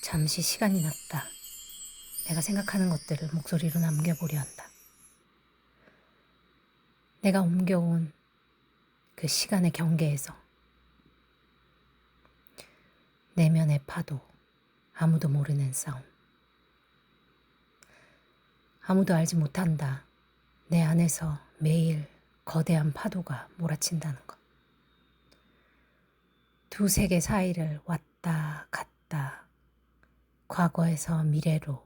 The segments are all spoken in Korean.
잠시 시간이 났다. 내가 생각하는 것들을 목소리로 남겨보려 한다. 내가 옮겨온 그 시간의 경계에서 내면의 파도, 아무도 모르는 싸움. 아무도 알지 못한다. 내 안에서 매일 거대한 파도가 몰아친다는 것. 두 세계 사이를 왔다 갔다 과거에서 미래로,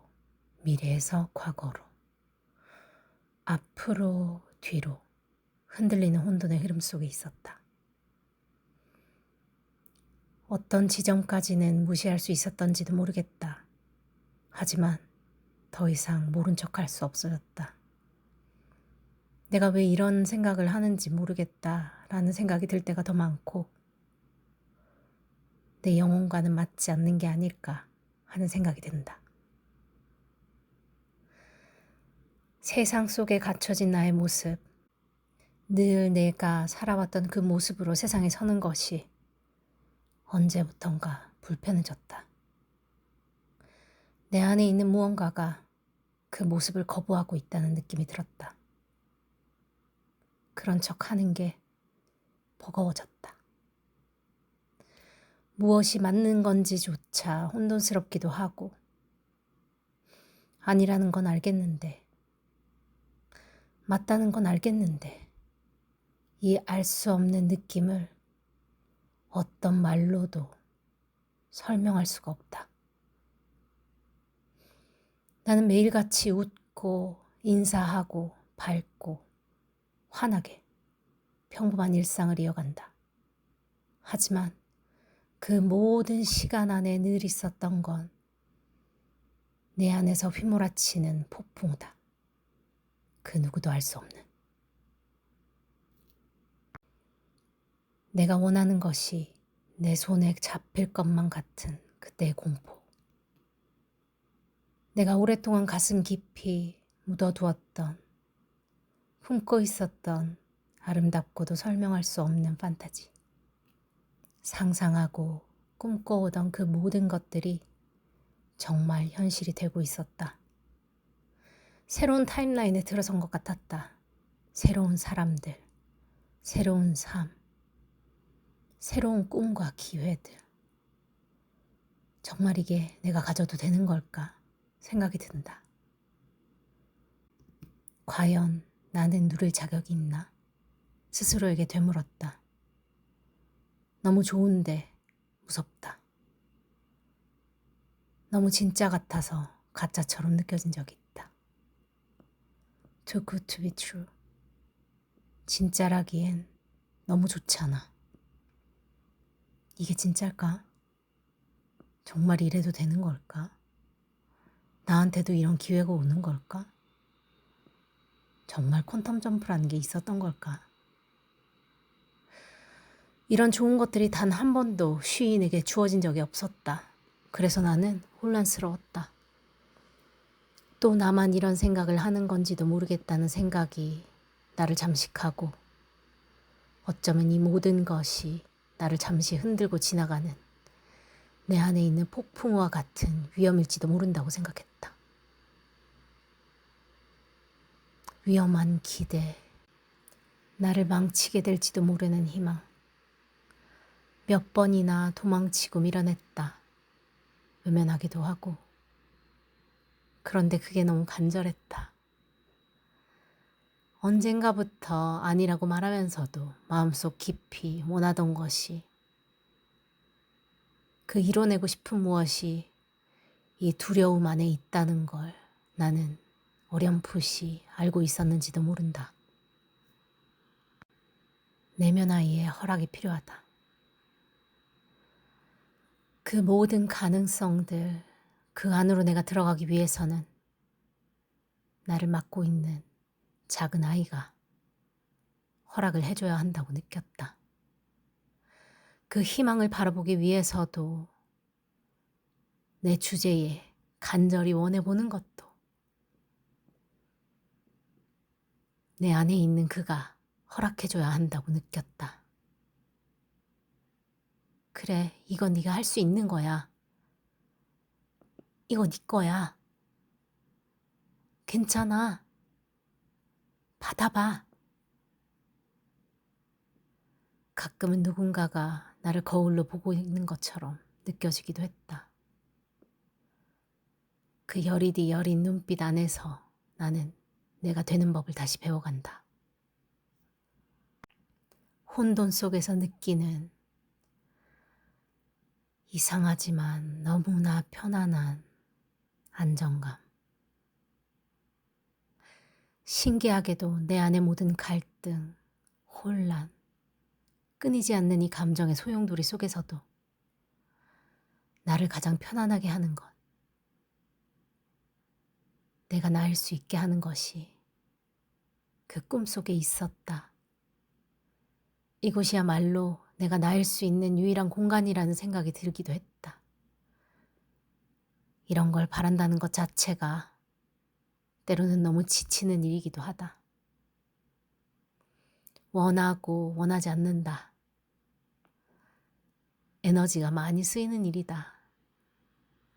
미래에서 과거로, 앞으로, 뒤로 흔들리는 혼돈의 흐름 속에 있었다. 어떤 지점까지는 무시할 수 있었던지도 모르겠다. 하지만 더 이상 모른 척할 수 없어졌다. 내가 왜 이런 생각을 하는지 모르겠다라는 생각이 들 때가 더 많고, 내 영혼과는 맞지 않는 게 아닐까 하는 생각이 든다. 세상 속에 갇혀진 나의 모습, 늘 내가 살아왔던 그 모습으로 세상에 서는 것이 언제부턴가 불편해졌다. 내 안에 있는 무언가가 그 모습을 거부하고 있다는 느낌이 들었다. 그런 척 하는 게 버거워졌다. 무엇이 맞는 건지조차 혼돈스럽기도 하고, 아니라는 건 알겠는데, 맞다는 건 알겠는데, 이 알 수 없는 느낌을 어떤 말로도 설명할 수가 없다. 나는 매일같이 웃고, 인사하고, 밝고, 환하게 평범한 일상을 이어간다. 하지만 그 모든 시간 안에 늘 있었던 건 내 안에서 휘몰아치는 폭풍우다. 그 누구도 알 수 없는. 내가 원하는 것이 내 손에 잡힐 것만 같은 그때의 공포. 내가 오랫동안 가슴 깊이 묻어두었던, 품고 있었던 아름답고도 설명할 수 없는 판타지. 상상하고 꿈꿔오던 그 모든 것들이 정말 현실이 되고 있었다. 새로운 타임라인에 들어선 것 같았다. 새로운 사람들, 새로운 삶, 새로운 꿈과 기회들. 정말 이게 내가 가져도 되는 걸까 생각이 든다. 과연 나는 누릴 자격이 있나? 스스로에게 되물었다. 너무 좋은데 무섭다. 너무 진짜 같아서 가짜처럼 느껴진 적이 있다. Too good to be true. 진짜라기엔 너무 좋잖아. 이게 진짜일까? 정말 이래도 되는 걸까? 나한테도 이런 기회가 오는 걸까? 정말 퀀텀 점프라는 게 있었던 걸까? 이런 좋은 것들이 단 한 번도 쉬인에게 주어진 적이 없었다. 그래서 나는 혼란스러웠다. 또 나만 이런 생각을 하는 건지도 모르겠다는 생각이 나를 잠식하고 어쩌면 이 모든 것이 나를 잠시 흔들고 지나가는 내 안에 있는 폭풍우와 같은 위험일지도 모른다고 생각했다. 위험한 기대, 나를 망치게 될지도 모르는 희망. 몇 번이나 도망치고 밀어냈다. 외면하기도 하고. 그런데 그게 너무 간절했다. 언젠가부터 아니라고 말하면서도 마음속 깊이 원하던 것이 그 이뤄내고 싶은 무엇이 이 두려움 안에 있다는 걸 나는 어렴풋이 알고 있었는지도 모른다. 내면 아이의 허락이 필요하다. 그 모든 가능성들, 그 안으로 내가 들어가기 위해서는 나를 맡고 있는 작은 아이가 허락을 해줘야 한다고 느꼈다. 그 희망을 바라보기 위해서도 내 주제에 간절히 원해보는 것도 내 안에 있는 그가 허락해줘야 한다고 느꼈다. 그래, 이건 네가 할 수 있는 거야. 이거 네 거야. 괜찮아. 받아봐. 가끔은 누군가가 나를 거울로 보고 있는 것처럼 느껴지기도 했다. 그 여리디 여린 눈빛 안에서 나는 내가 되는 법을 다시 배워간다. 혼돈 속에서 느끼는 이상하지만 너무나 편안한 안정감. 신기하게도 내 안의 모든 갈등, 혼란, 끊이지 않는 이 감정의 소용돌이 속에서도 나를 가장 편안하게 하는 것. 내가 나을 수 있게 하는 것이 그 꿈속에 있었다. 이곳이야말로 내가 나을 수 있는 유일한 공간이라는 생각이 들기도 했다. 이런 걸 바란다는 것 자체가 때로는 너무 지치는 일이기도 하다. 원하고 원하지 않는다. 에너지가 많이 쓰이는 일이다.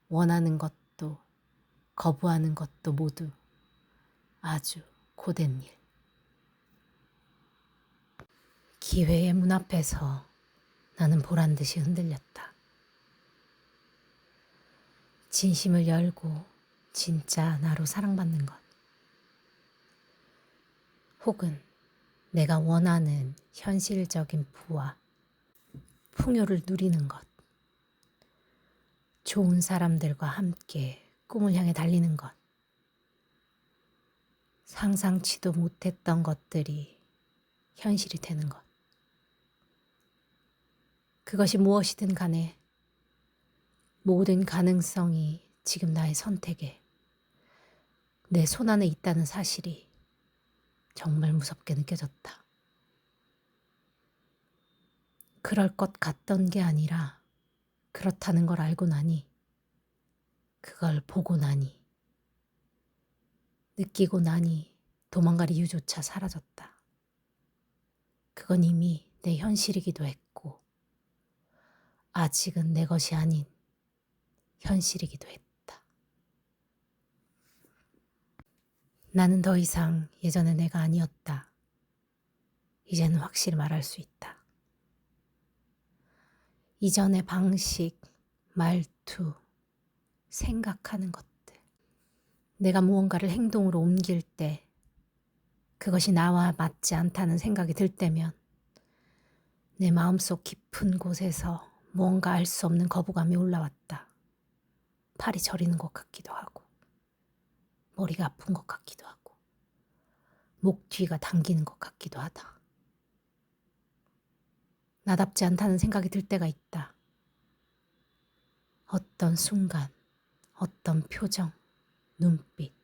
원하는 것도 거부하는 것도 모두 아주 고된 일. 기회의 문 앞에서 나는 보란 듯이 흔들렸다. 진심을 열고 진짜 나로 사랑받는 것. 혹은 내가 원하는 현실적인 부와 풍요를 누리는 것. 좋은 사람들과 함께 꿈을 향해 달리는 것. 상상치도 못했던 것들이 현실이 되는 것. 그것이 무엇이든 간에 모든 가능성이 지금 나의 선택에 내 손안에 있다는 사실이 정말 무섭게 느껴졌다. 그럴 것 같던 게 아니라 그렇다는 걸 알고 나니 그걸 보고 나니 느끼고 나니 도망갈 이유조차 사라졌다. 그건 이미 내 현실이기도 했고 아직은 내 것이 아닌 현실이기도 했다. 나는 더 이상 예전의 내가 아니었다. 이제는 확실히 말할 수 있다. 이전의 방식, 말투, 생각하는 것들. 내가 무언가를 행동으로 옮길 때 그것이 나와 맞지 않다는 생각이 들 때면 내 마음속 깊은 곳에서 무언가 알 수 없는 거부감이 올라왔다. 팔이 저리는 것 같기도 하고, 머리가 아픈 것 같기도 하고, 목 뒤가 당기는 것 같기도 하다. 나답지 않다는 생각이 들 때가 있다. 어떤 순간, 어떤 표정, 눈빛,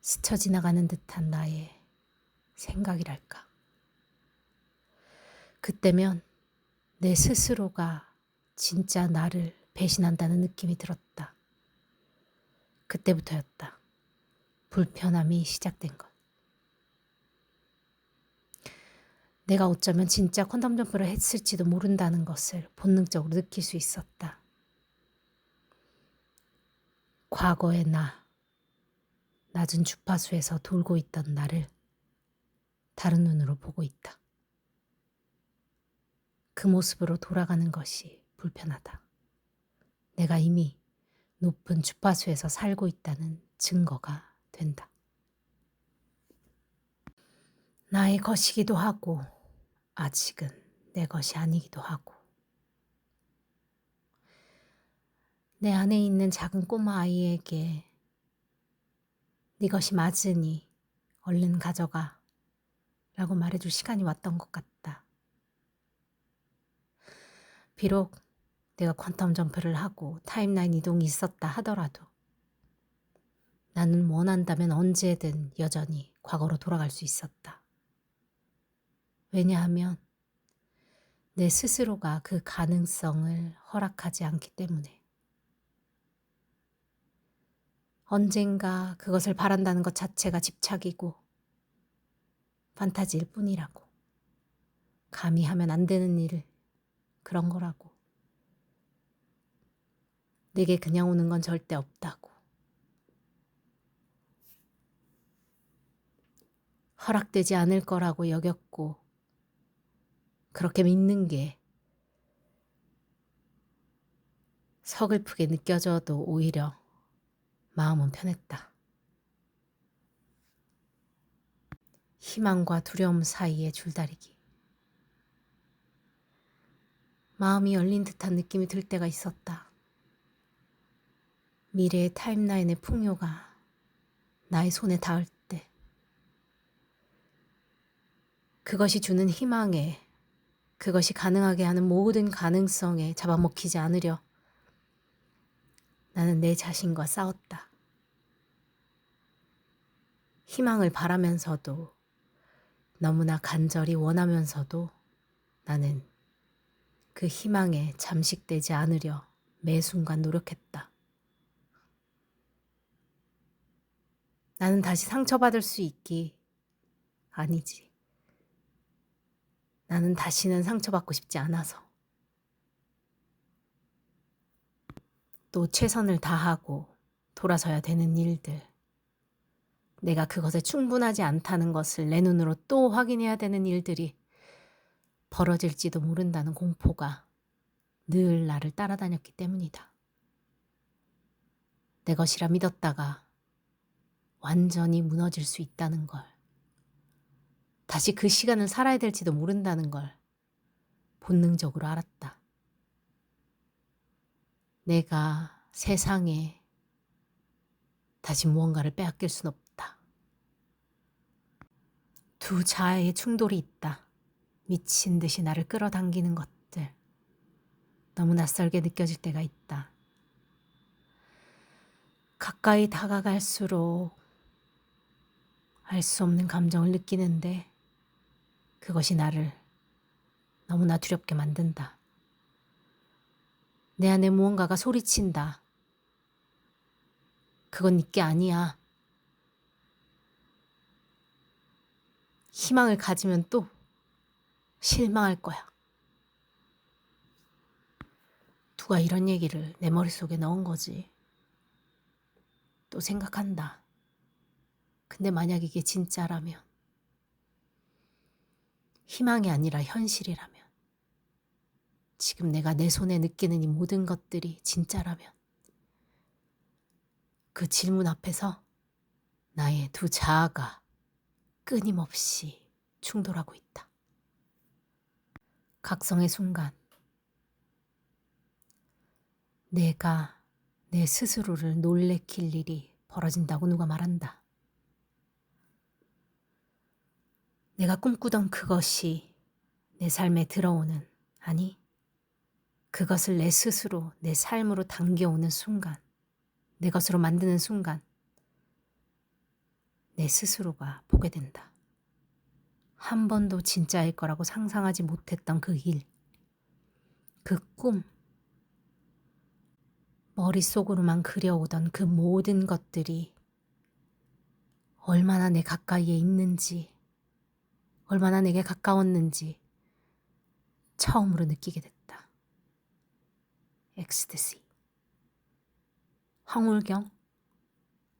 스쳐 지나가는 듯한 나의 생각이랄까. 그때면 내 스스로가 진짜 나를 배신한다는 느낌이 들었다. 그때부터였다. 불편함이 시작된 것. 내가 어쩌면 진짜 콘돔 점프를 했을지도 모른다는 것을 본능적으로 느낄 수 있었다. 과거의 나, 낮은 주파수에서 돌고 있던 나를 다른 눈으로 보고 있다. 그 모습으로 돌아가는 것이 불편하다. 내가 이미 높은 주파수에서 살고 있다는 증거가 된다. 나의 것이기도 하고, 아직은 내 것이 아니기도 하고, 내 안에 있는 작은 꼬마 아이에게 네 것이 맞으니 얼른 가져가 라고 말해줄 시간이 왔던 것 같다. 비록 내가 퀀텀 점프를 하고 타임라인 이동이 있었다 하더라도 나는 원한다면 언제든 여전히 과거로 돌아갈 수 있었다. 왜냐하면 내 스스로가 그 가능성을 허락하지 않기 때문에. 언젠가 그것을 바란다는 것 자체가 집착이고 판타지일 뿐이라고. 감히 하면 안 되는 일, 그런 거라고. 내게 그냥 오는 건 절대 없다고. 허락되지 않을 거라고 여겼고, 그렇게 믿는 게 서글프게 느껴져도 오히려 마음은 편했다. 희망과 두려움 사이의 줄다리기. 마음이 열린 듯한 느낌이 들 때가 있었다. 미래의 타임라인의 풍요가 나의 손에 닿을 때, 그것이 주는 희망에, 그것이 가능하게 하는 모든 가능성에 잡아먹히지 않으려 나는 내 자신과 싸웠다. 희망을 바라면서도 너무나 간절히 원하면서도 나는 그 희망에 잠식되지 않으려 매 순간 노력했다. 나는 다시 상처받을 수 있기 아니지. 나는 다시는 상처받고 싶지 않아서. 또 최선을 다하고 돌아서야 되는 일들. 내가 그것에 충분하지 않다는 것을 내 눈으로 또 확인해야 되는 일들이 벌어질지도 모른다는 공포가 늘 나를 따라다녔기 때문이다. 내 것이라 믿었다가 완전히 무너질 수 있다는 걸. 다시 그 시간을 살아야 될지도 모른다는 걸 본능적으로 알았다. 내가 세상에 다시 무언가를 빼앗길 순 없다. 두 자아의 충돌이 있다. 미친 듯이 나를 끌어당기는 것들. 너무 낯설게 느껴질 때가 있다. 가까이 다가갈수록 알 수 없는 감정을 느끼는데 그것이 나를 너무나 두렵게 만든다. 내 안에 무언가가 소리친다. 그건 네게 아니야. 희망을 가지면 또 실망할 거야. 누가 이런 얘기를 내 머릿속에 넣은 거지. 또 생각한다. 근데 만약 이게 진짜라면, 희망이 아니라 현실이라면, 지금 내가 내 손에 느끼는 이 모든 것들이 진짜라면, 그 질문 앞에서 나의 두 자아가 끊임없이 충돌하고 있다. 각성의 순간, 내가 내 스스로를 놀래킬 일이 벌어진다고 누가 말한다. 내가 꿈꾸던 그것이 내 삶에 들어오는, 아니, 그것을 내 스스로 내 삶으로 당겨오는 순간, 내 것으로 만드는 순간, 내 스스로가 보게 된다. 한 번도 진짜일 거라고 상상하지 못했던 그 일, 그 꿈, 머릿속으로만 그려오던 그 모든 것들이 얼마나 내 가까이에 있는지, 얼마나 내게 가까웠는지 처음으로 느끼게 됐다. 엑스트시. 황홀경,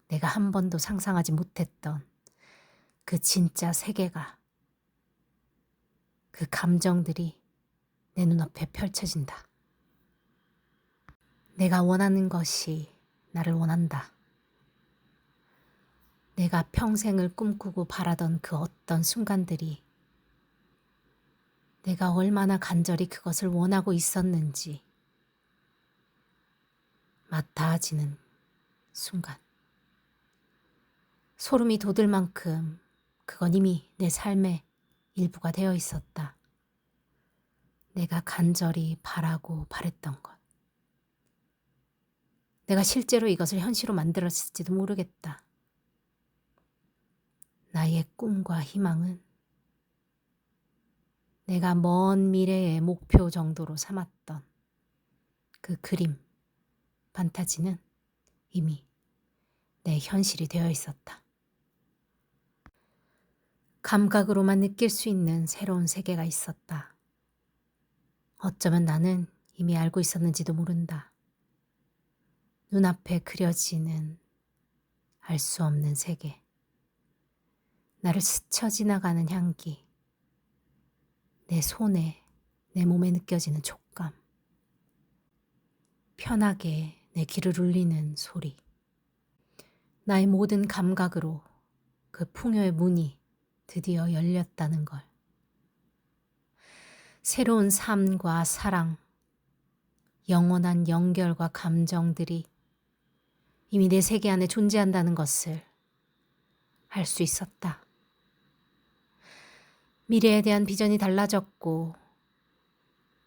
내가 한 번도 상상하지 못했던 그 진짜 세계가, 그 감정들이 내 눈앞에 펼쳐진다. 내가 원하는 것이 나를 원한다. 내가 평생을 꿈꾸고 바라던 그 어떤 순간들이 내가 얼마나 간절히 그것을 원하고 있었는지 맡아지는 순간. 소름이 돋을 만큼 그건 이미 내 삶의 일부가 되어 있었다. 내가 간절히 바라고 바랬던 것. 내가 실제로 이것을 현실로 만들었을지도 모르겠다. 나의 꿈과 희망은 내가 먼 미래의 목표 정도로 삼았던 그 그림, 판타지는 이미 내 현실이 되어 있었다. 감각으로만 느낄 수 있는 새로운 세계가 있었다. 어쩌면 나는 이미 알고 있었는지도 모른다. 눈앞에 그려지는 알 수 없는 세계. 나를 스쳐 지나가는 향기. 내 손에, 내 몸에 느껴지는 촉감. 편하게 내 귀를 울리는 소리. 나의 모든 감각으로 그 풍요의 문이 드디어 열렸다는 걸. 새로운 삶과 사랑, 영원한 연결과 감정들이 이미 내 세계 안에 존재한다는 것을 알 수 있었다. 미래에 대한 비전이 달라졌고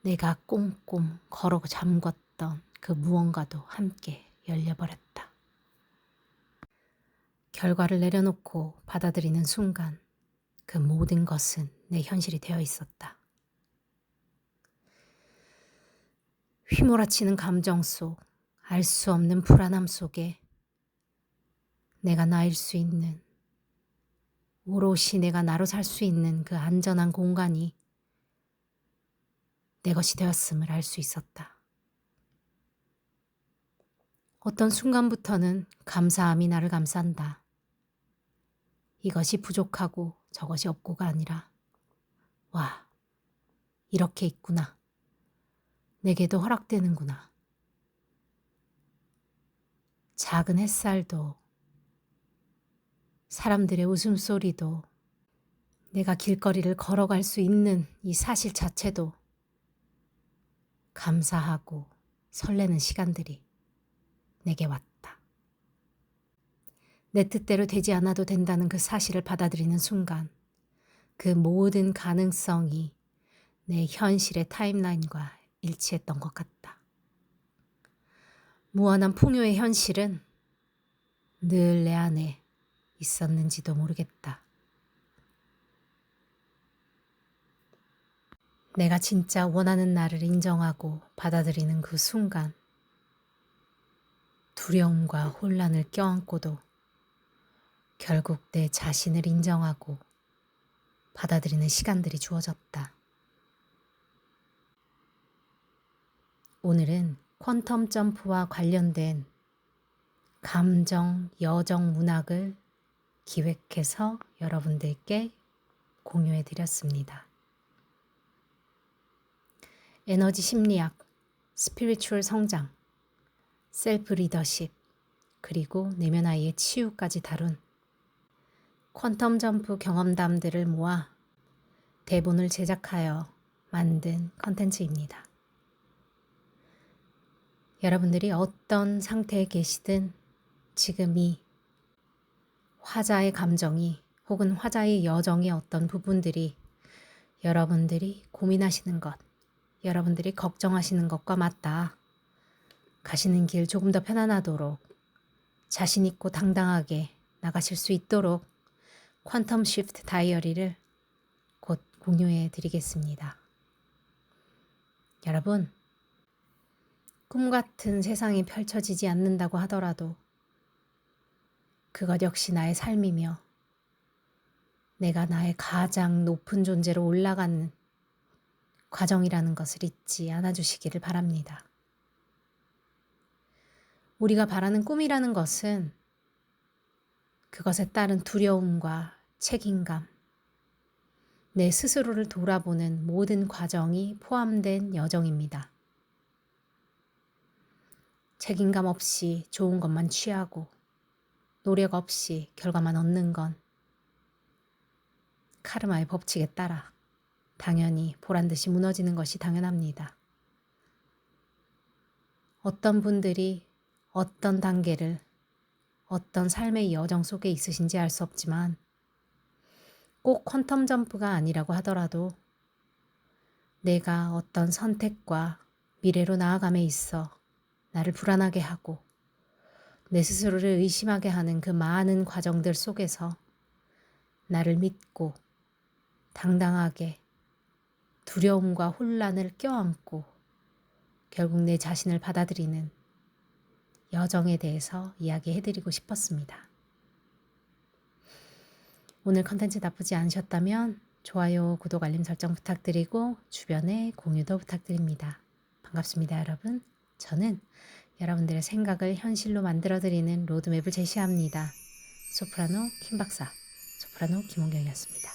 내가 꼼꼼 걸어 잠궜던 그 무언가도 함께 열려버렸다. 결과를 내려놓고 받아들이는 순간 그 모든 것은 내 현실이 되어 있었다. 휘몰아치는 감정 속, 알 수 없는 불안함 속에 내가 나일 수 있는, 오롯이 내가 나로 살 수 있는 그 안전한 공간이 내 것이 되었음을 알 수 있었다. 어떤 순간부터는 감사함이 나를 감싼다. 이것이 부족하고 저것이 없고가 아니라, 와, 이렇게 있구나. 내게도 허락되는구나. 작은 햇살도, 사람들의 웃음소리도, 내가 길거리를 걸어갈 수 있는 이 사실 자체도 감사하고 설레는 시간들이 내게 왔다. 내 뜻대로 되지 않아도 된다는 그 사실을 받아들이는 순간 그 모든 가능성이 내 현실의 타임라인과 일치했던 것 같다. 무한한 풍요의 현실은 늘 내 안에 있었는지도 모르겠다. 내가 진짜 원하는 나를 인정하고 받아들이는 그 순간, 두려움과 혼란을 껴안고도 결국 내 자신을 인정하고 받아들이는 시간들이 주어졌다. 오늘은 퀀텀 점프와 관련된 감정, 여정 문학을 기획해서 여러분들께 공유해 드렸습니다. 에너지 심리학, 스피리추얼 성장, 셀프 리더십, 그리고 내면 아이의 치유까지 다룬 퀀텀 점프 경험담들을 모아 대본을 제작하여 만든 컨텐츠입니다. 여러분들이 어떤 상태에 계시든 지금 이 화자의 감정이 혹은 화자의 여정의 어떤 부분들이 여러분들이 고민하시는 것, 여러분들이 걱정하시는 것과 맞다. 가시는 길 조금 더 편안하도록 자신 있고 당당하게 나가실 수 있도록 퀀텀 시프트 다이어리를 곧 공유해 드리겠습니다. 여러분, 꿈 같은 세상이 펼쳐지지 않는다고 하더라도 그것 역시 나의 삶이며 내가 나의 가장 높은 존재로 올라가는 과정이라는 것을 잊지 않아 주시기를 바랍니다. 우리가 바라는 꿈이라는 것은 그것에 따른 두려움과 책임감, 내 스스로를 돌아보는 모든 과정이 포함된 여정입니다. 책임감 없이 좋은 것만 취하고 노력 없이 결과만 얻는 건 카르마의 법칙에 따라 당연히 보란 듯이 무너지는 것이 당연합니다. 어떤 분들이 어떤 단계를 어떤 삶의 여정 속에 있으신지 알 수 없지만 꼭 퀀텀 점프가 아니라고 하더라도 내가 어떤 선택과 미래로 나아감에 있어 나를 불안하게 하고 내 스스로를 의심하게 하는 그 많은 과정들 속에서 나를 믿고 당당하게 두려움과 혼란을 껴안고 결국 내 자신을 받아들이는 여정에 대해서 이야기해드리고 싶었습니다. 오늘 컨텐츠 나쁘지 않으셨다면 좋아요, 구독, 알림 설정 부탁드리고 주변에 공유도 부탁드립니다. 반갑습니다, 여러분. 저는 여러분들의 생각을 현실로 만들어드리는 로드맵을 제시합니다. 소프라노 김 박사, 소프라노 김원경이었습니다.